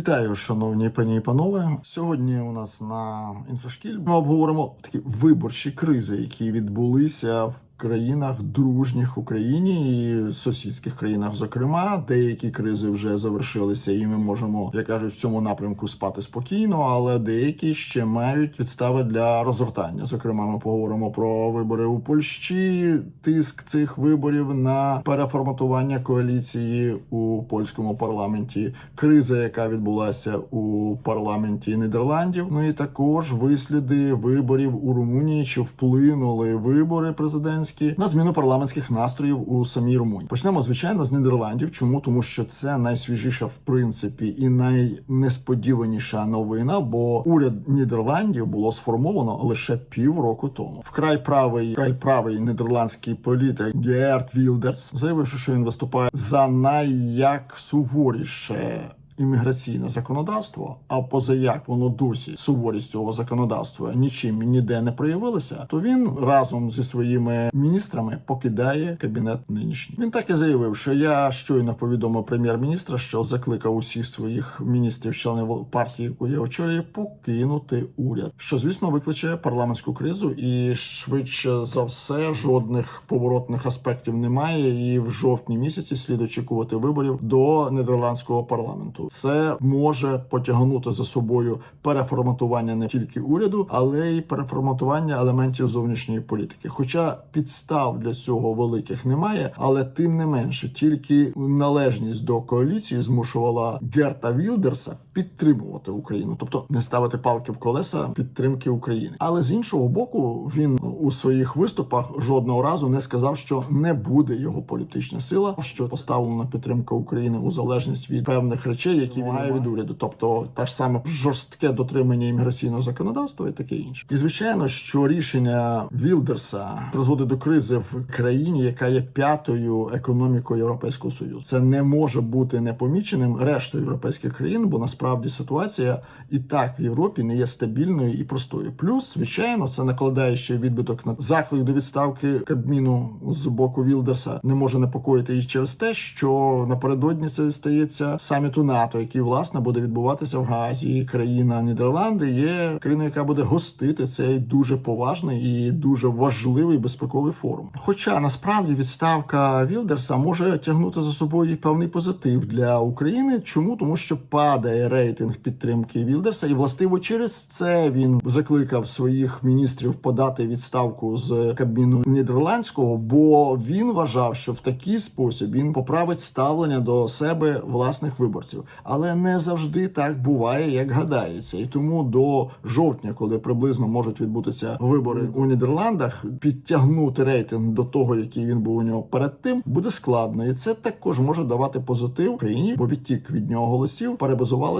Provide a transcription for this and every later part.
Вітаю, шановні пані і панове. Сьогодні у нас на інфошкіль ми обговоримо такі виборчі кризи, які відбулися в країнах дружніх Україні і сусідських країнах. Зокрема, деякі кризи вже завершилися, і ми можемо, як кажуть, в цьому напрямку спати спокійно, але деякі ще мають підстави для розгортання. Зокрема, ми поговоримо про вибори у Польщі, тиск цих виборів на переформатування коаліції у польському парламенті, криза, яка відбулася у парламенті Нідерландів. Ну і також висліди виборів у Румунії, що вплинули вибори президентські на зміну парламентських настроїв у самій Румунії. Почнемо звичайно з Нідерландів. Чому тому, що це найсвіжіша в принципі і найнесподіваніша новина, бо уряд Нідерландів було сформовано лише півроку тому. Вкрай правий, вкрай правий нідерландський політик Геерт Вілдерс, заявивши, що він виступає за найяк суворіше. Імміграційне законодавство, а позаяк воно досі суворість цього законодавства нічим ніде не проявилося, то він разом зі своїми міністрами покидає кабінет нинішній. Він так і заявив, що я щойно повідомив прем'єр-міністра, що закликав усіх своїх міністрів, членів партії, яку я очолюю, покинути уряд, що звісно викличе парламентську кризу, і швидше за все жодних поворотних аспектів немає. І в жовтні місяці слід очікувати виборів до нідерландського парламенту. Це може потягнути за собою переформатування не тільки уряду, але й переформатування елементів зовнішньої політики. Хоча підстав для цього великих немає, але тим не менше, тільки належність до коаліції змушувала Герта Вілдерса підтримувати Україну, тобто не ставити палки в колеса підтримки України. Але з іншого боку, він у своїх виступах жодного разу не сказав, що не буде його політична сила, що поставлена підтримка України у залежність від певних речей, які він має від уряду, тобто та ж саме жорстке дотримання імміграційного законодавства і таке інше. І звичайно, що рішення Вілдерса призводить до кризи в країні, яка є п'ятою економікою Європейського союзу. Це не може бути непоміченим рештою європейських країн, бо насправді ситуація і так в Європі не є стабільною і простою. Плюс, звичайно, це накладає ще відбиток на заклик до відставки Кабміну з боку Вілдерса. Не може непокоїти і через те, що напередодні це стається саміту НАТО, який власне буде відбуватися в Газі. Країна Нідерланди є країною, яка буде гостити цей дуже поважний і дуже важливий безпековий форум. Хоча насправді відставка Вілдерса може тягнути за собою певний позитив для України. Чому тому, що падає рейтинг підтримки Вілдерса, і властиво через це він закликав своїх міністрів подати відставку з кабіну нідерландського, бо він вважав, що в такий спосіб він поправить ставлення до себе власних виборців. Але не завжди так буває, як гадається, і тому до жовтня, коли приблизно можуть відбутися вибори у Нідерландах, підтягнути рейтинг до того, який він був у нього перед тим, буде складно, і це також може давати позитив Україні, бо відтік від нього голосів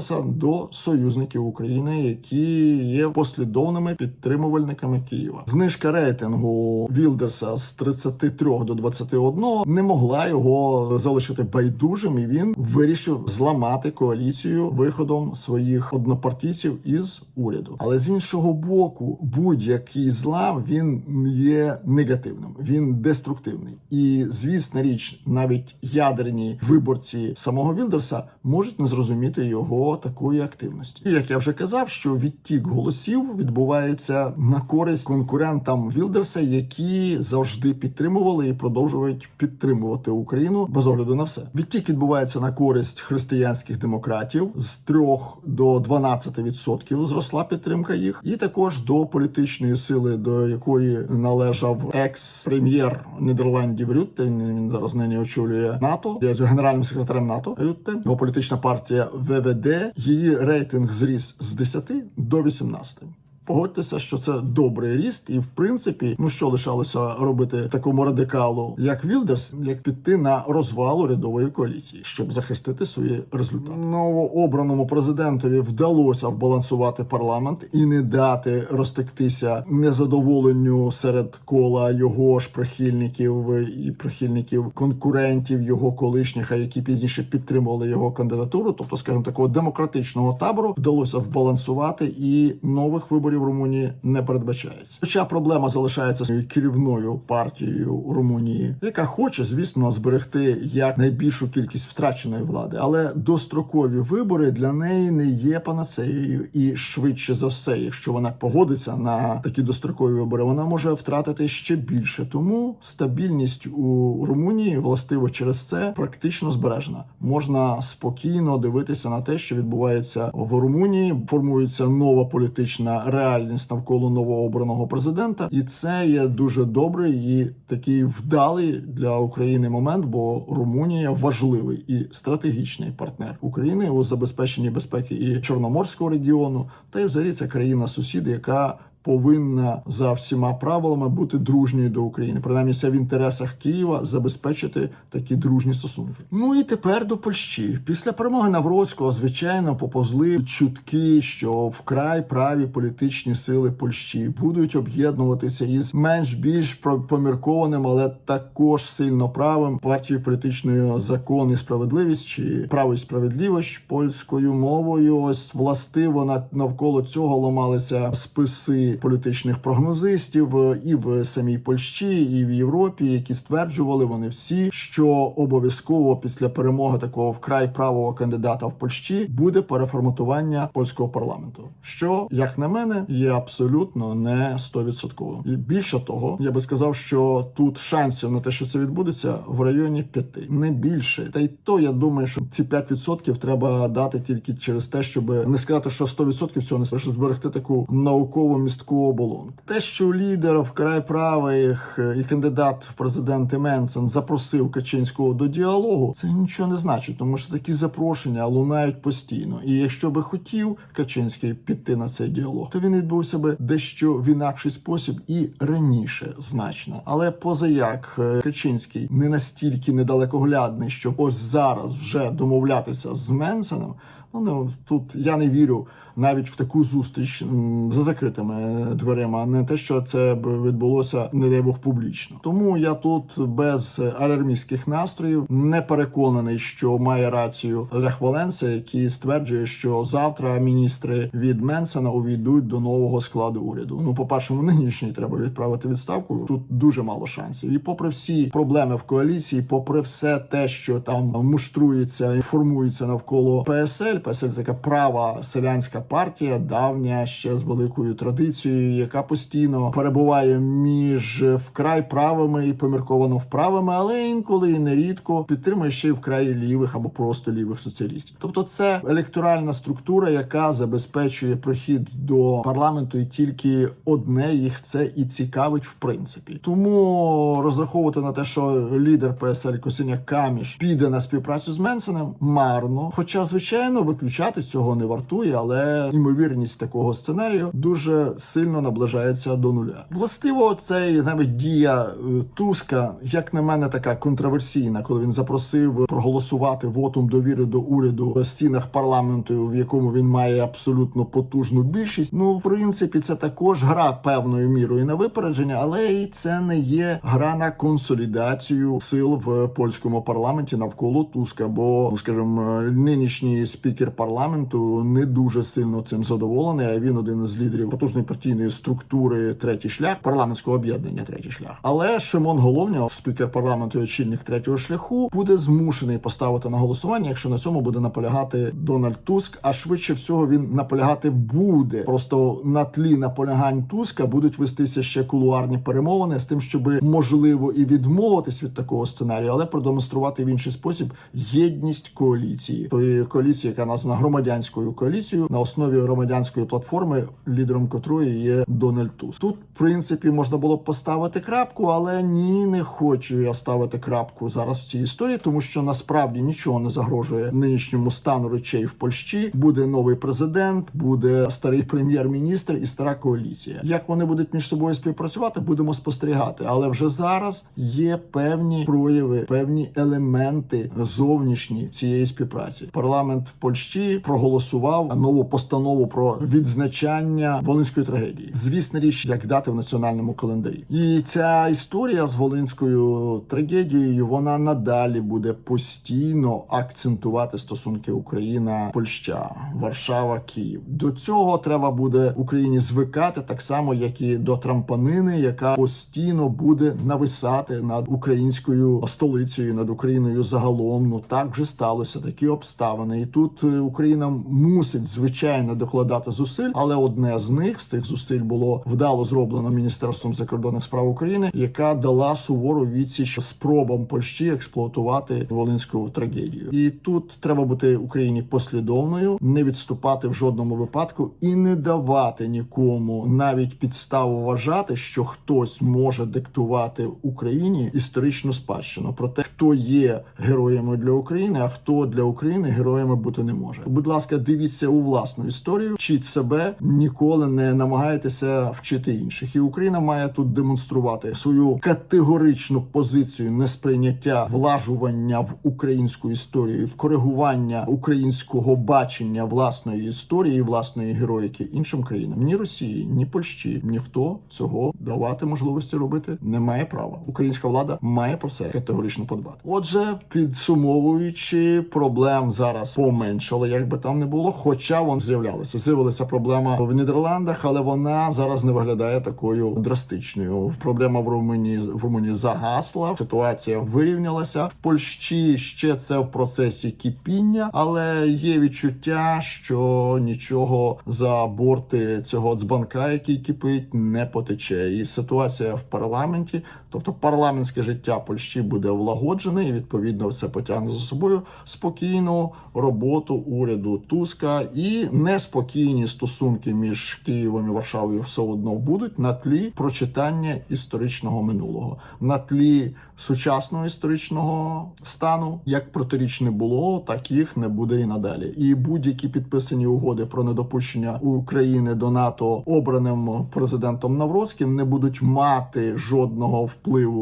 перебазувалися до союзників України, які є послідовними підтримувальниками Києва. Знижка рейтингу Вілдерса з 33 до 21 не могла його залишити байдужим, і він вирішив зламати коаліцію виходом своїх однопартійців із уряду. Але з іншого боку, будь-який злам він є негативним, він деструктивний. І звісна річ, навіть ядерні виборці самого Вілдерса можуть не зрозуміти його такої активності. І як я вже казав, що відтік голосів відбувається на користь конкурентам Вілдерса, які завжди підтримували і продовжують підтримувати Україну без огляду на все. Відтік відбувається на користь християнських демократів з 3 до 12% зросла підтримка їх, і також до політичної сили, до якої належав екс-прем'єр Нідерландів Рютте. Він зараз нині очолює НАТО, є генеральним секретарем НАТО Рютте. Його політична партія ВВД. Її рейтинг зріс з 10 до 18. Погодьтеся, що це добрий ріст, і в принципі, ну що лишалося робити такому радикалу, як Вілдерс, як піти на розвал урядової коаліції, щоб захистити свої результати. Новообраному президентові вдалося вбалансувати парламент і не дати розтектися незадоволенню серед кола його ж прихильників і прихильників конкурентів його колишніх, а які пізніше підтримували його кандидатуру, тобто, скажімо, такого демократичного табору, вдалося вбалансувати і нових виборів в Румунії не передбачається. Хоча проблема залишається керівною партією у Румунії, яка хоче, звісно, зберегти як найбільшу кількість втраченої влади, але дострокові вибори для неї не є панацеєю, і швидше за все, якщо вона погодиться на такі дострокові вибори, вона може втратити ще більше. Тому стабільність у Румунії властиво через це практично збережена. Можна спокійно дивитися на те, що відбувається в Румунії. Формується нова політична реальність навколо новообраного президента, і це є дуже добрий і такий вдалий для України момент, бо Румунія важливий і стратегічний партнер України у забезпеченні безпеки і Чорноморського регіону, та й взагалі це країна сусід, яка повинна за всіма правилами бути дружньою до України. Принаймні, це в інтересах Києва забезпечити такі дружні стосунки. Ну і тепер до Польщі. Після перемоги Навроцького, звичайно, поповзли чутки, що вкрай праві політичні сили Польщі будуть об'єднуватися із менш більш поміркованим, але також сильно правим партією політичної закон і справедливість чи право і справедливість польською мовою. Ось властиво на навколо цього ламалися списи політичних прогнозистів е, і в самій Польщі, і в Європі, які стверджували вони всі, що обов'язково після перемоги такого вкрай правого кандидата в Польщі буде переформатування польського парламенту, що як на мене є абсолютно не стовідсотковим. І більше того, я би сказав, що тут шансів на те, що це відбудеться, в районі п'яти, не більше. Та й то я думаю, що ці 5% треба дати тільки через те, щоб не сказати, що 100% цього не щоб зберегти таку наукову містку оболонку. Те, що лідер вкрай правих е, і кандидат в президенти Менсен запросив Качинського до діалогу, це нічого не значить, тому що такі запрошення лунають постійно. І якщо би хотів Качинський піти на цей діалог, то він відбувся би дещо в інакший спосіб і раніше значно. Але поза як е, Качинський не настільки недалекоглядний, щоб ось зараз вже домовлятися з Менсеном. Ну, ну тут я не вірю навіть в таку зустріч за закритими дверима, а не те, що це відбулося, не дай Бог, публічно. Тому я тут без алярмістських настроїв не переконаний, що має рацію Лех Валенса, який стверджує, що завтра міністри від Менсена увійдуть до нового складу уряду. Ну, по першому, нинішній треба відправити відставку. Тут дуже мало шансів. І попри всі проблеми в коаліції, попри все те, що там муштрується і формується навколо ПСЛ, ПСЛ така права селянська партія, давня ще з великою традицією, яка постійно перебуває між вкрай правими і помірковано вправими, але інколи і нерідко підтримує ще й вкрай лівих або просто лівих соціалістів. Тобто, це електоральна структура, яка забезпечує прохід до парламенту, і тільки одне їх це і цікавить в принципі. Тому розраховувати на те, що лідер ПСЛ Косиняк Каміш піде на співпрацю з Менсеном, марно. Хоча, звичайно, виключати цього не вартує, але ймовірність такого сценарію дуже сильно наближається до нуля. Властиво, цей навіть дія е, Туска, як на мене, така контроверсійна, коли він запросив проголосувати вотум довіри до уряду в стінах парламенту, в якому він має абсолютно потужну більшість. Ну, в принципі, це також гра певною мірою на випередження, але і це не є гра на консолідацію сил в польському парламенті навколо Туска. Бо, ну скажімо, нинішній спікер парламенту не дуже сильно цим задоволений. А він один із лідерів потужної партійної структури третій шлях парламентського об'єднання. Третій шлях. Але Шимон Головня, спікер парламенту і очільник третього шляху, буде змушений поставити на голосування, якщо на цьому буде наполягати Дональд Туск. А швидше всього він наполягати буде. Просто на тлі наполягань Туска будуть вестися ще кулуарні перемовини з тим, щоб можливо і відмовитись від такого сценарію, але продемонструвати в інший спосіб єдність коаліції, тої коаліції, яка названа громадянською коаліцією на основі громадянської платформи, лідером котрої є Дональд Туск. Тут, в принципі, можна було б поставити крапку, але ні, не хочу я ставити крапку зараз в цій історії, тому що насправді нічого не загрожує нинішньому стану речей в Польщі. Буде новий президент, буде старий прем'єр-міністр і стара коаліція. Як вони будуть між собою співпрацювати, будемо спостерігати. Але вже зараз є певні прояви, певні елементи зовнішні цієї співпраці. Парламент Польщі проголосував нову постанову про відзначання волинської трагедії. Звісна річ, як дати в національному календарі. І ця історія з волинською трагедією вона надалі буде постійно акцентувати стосунки Україна, Польща, Варшава, Київ. До цього треба буде Україні звикати так само, як і до трампанини, яка постійно буде нависати над українською столицею, над Україною загалом. Ну так вже сталося такі обставини. І тут е, Україна мусить звичайно докладати зусиль, але одне з них з цих зусиль було вдало зроблено міністерством закордонних справ України, яка дала сувору відсіч спробам Польщі експлуатувати волинську трагедію. І тут треба бути Україні послідовною, не відступати в жодному випадку і не давати нікому навіть підставу вважати, що хтось може диктувати Україні історичну спадщину про те, хто є героями для України, а хто для України героями бути не може. Будь ласка, дивіться у власну історію, вчіть себе, ніколи не намагайтеся вчити інших. І Україна має тут демонструвати свою категоричну позицію несприйняття влажування в українську історію, в коригування українського бачення власної історії, власної героїки іншим країнам. Ні Росії, ні Польщі, ніхто цього давати можливості робити не має права. Українська влада має про це категорично подбати. Отже, підсумовуючи, проблем зараз поменшало, як би там не було, хоча вон з'являлися. З'явилася проблема в Нідерландах, але вона зараз не виглядає такою драстичною. Проблема в Румунії в Румунії загасла. Ситуація вирівнялася в Польщі. Ще це в процесі кипіння, але є відчуття, що нічого за борти цього дзбанка, який кипить, не потече. І ситуація в парламенті, тобто парламентське життя Польщі буде влагоджене, і відповідно це потягне за собою спокійну роботу уряду Туска і неспокійні стосунки між Києвом і Варшавою все одно будуть на тлі прочитання історичного минулого, на тлі сучасного історичного стану. Як протиріч не було, так їх не буде і надалі. І будь-які підписані угоди про недопущення України до НАТО обраним президентом Навроцьким не будуть мати жодного впливу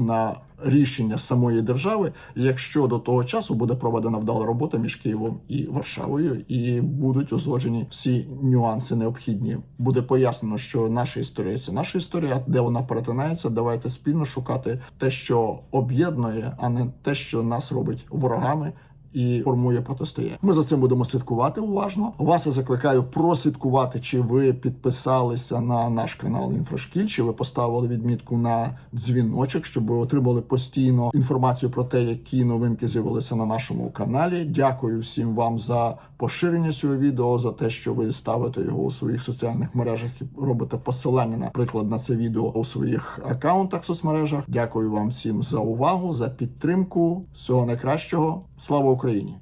на рішення самої держави, якщо до того часу буде проведена вдала робота між Києвом і Варшавою, і будуть узгоджені всі нюанси необхідні. Буде пояснено, що наша історія це наша історія, де вона перетинається. Давайте спільно шукати те, що об'єднує, а не те, що нас робить ворогами. І формує протистояння. Ми за цим будемо слідкувати уважно. Вас я закликаю прослідкувати, чи ви підписалися на наш канал інфрашкіль? чи ви поставили відмітку на дзвіночок, щоб ви отримали постійно інформацію про те, які новинки з'явилися на нашому каналі. Дякую всім вам за поширення цього відео, за те, що ви ставите його у своїх соціальних мережах і робите посилання, наприклад, на це відео у своїх акаунтах в соцмережах. Дякую вам всім за увагу, за підтримку. Всього найкращого. Слава Україні!